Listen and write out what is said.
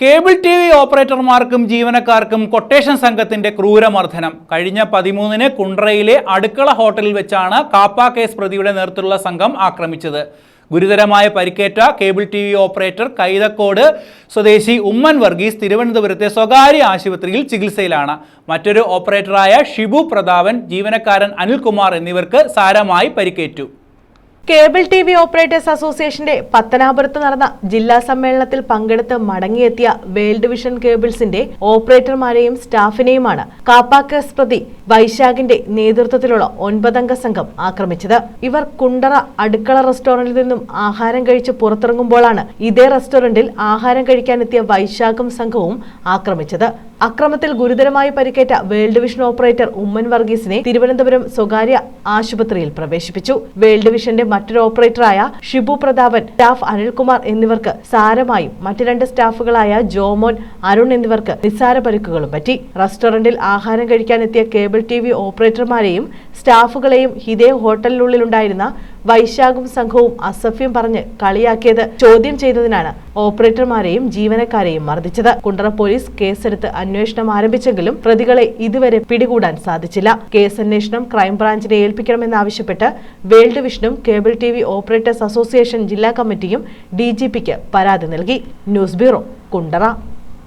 Cable T V ഓപ്പറേറ്റർമാർക്കും ജീവനക്കാർക്കും quotation സംഘത്തിന്റെ ക്രൂരമർദ്ദനം. കഴിഞ്ഞ പതിമൂന്നിന് കുണ്ട്രയിലെ അടുക്കള ഹോട്ടലിൽ വെച്ചാണ് കാപ്പ കേസ് പ്രതിയുടെ നേതൃത്വത്തിലുള്ള സംഘം ആക്രമിച്ചത്. ഗുരുതരമായ പരിക്കേറ്റ cable T V operator Kaithakode സ്വദേശി ഉമ്മൻ വർഗീസ് തിരുവനന്തപുരത്തെ സ്വകാര്യ ആശുപത്രിയിൽ ചികിത്സയിലാണ്. മറ്റൊരു ഓപ്പറേറ്ററായ ഷിബു പ്രതാപൻ ജീവനക്കാരൻ അനിൽകുമാർ എന്നിവർക്ക് സാരമായി പരിക്കേറ്റു. കേബിൾ ടി വി ഓപ്പറേറ്റേഴ്സ് അസോസിയേഷന്റെ പത്തനാപുരത്ത് നടന്ന ജില്ലാ സമ്മേളനത്തിൽ പങ്കെടുത്ത് മടങ്ങിയെത്തിയ വേൾഡ് വിഷൻ കേബിൾസിന്റെ ഓപ്പറേറ്റർമാരെയും സ്റ്റാഫിനെയുമാണ് കാപ്പാക്കേസ് പ്രതി വൈശാഖിന്റെ നേതൃത്വത്തിലുള്ള ഒൻപതംഗ സംഘം ആക്രമിച്ചത്. ഇവർ കുണ്ടറ അടുക്കള റെസ്റ്റോറന്റിൽ നിന്നും ആഹാരം കഴിച്ച് പുറത്തിറങ്ങുമ്പോഴാണ് ഇതേ റെസ്റ്റോറന്റിൽ ആഹാരം കഴിക്കാനെത്തിയ വൈശാഖും സംഘവും ആക്രമിച്ചത്. അക്രമത്തിൽ ഗുരുതരമായി പരിക്കേറ്റ വേൾഡ് വിഷൻ ഓപ്പറേറ്റർ ഉമ്മൻ വർഗീസിനെ തിരുവനന്തപുരം സ്വകാര്യ ആശുപത്രിയിൽ പ്രവേശിപ്പിച്ചു. വേൾഡ് വിഷന്റെ മറ്റൊരു ഓപ്പറേറ്ററായ ഷിബു പ്രതാപൻ സ്റ്റാഫ് അനിൽകുമാർ എന്നിവർക്ക് സാരമായും മറ്റ് രണ്ട് സ്റ്റാഫുകളായ ജോമോൻ അരുൺ എന്നിവർക്ക് നിസ്സാര പരിക്കുകളും പറ്റി. റെസ്റ്റോറന്റിൽ ആഹാരം കഴിക്കാനെത്തിയ കേബിൾ ടി വി ഓപ്പറേറ്റർമാരെയും സ്റ്റാഫുകളെയും ഹിതേ ഹോട്ടലിനുള്ളിലുണ്ടായിരുന്ന വൈശാഖും സംഘവും അസഭ്യം പറഞ്ഞ് കളിയാക്കിയത് ചോദ്യം ചെയ്തതിനാണ് ഓപ്പറേറ്റർമാരെയും ജീവനക്കാരെയും മർദ്ദിച്ചത്. കുണ്ടറ പോലീസ് കേസെടുത്ത് അന്വേഷണം ആരംഭിച്ചെങ്കിലും പ്രതികളെ ഇതുവരെ പിടികൂടാൻ സാധിച്ചില്ല. കേസ് അന്വേഷണം ക്രൈംബ്രാഞ്ചിനെ ഏൽപ്പിക്കണമെന്നാവശ്യപ്പെട്ട് world വിഷനും cable T V operators association ജില്ലാ കമ്മിറ്റിയും ഡി പരാതി നൽകി. News bureau Kundara.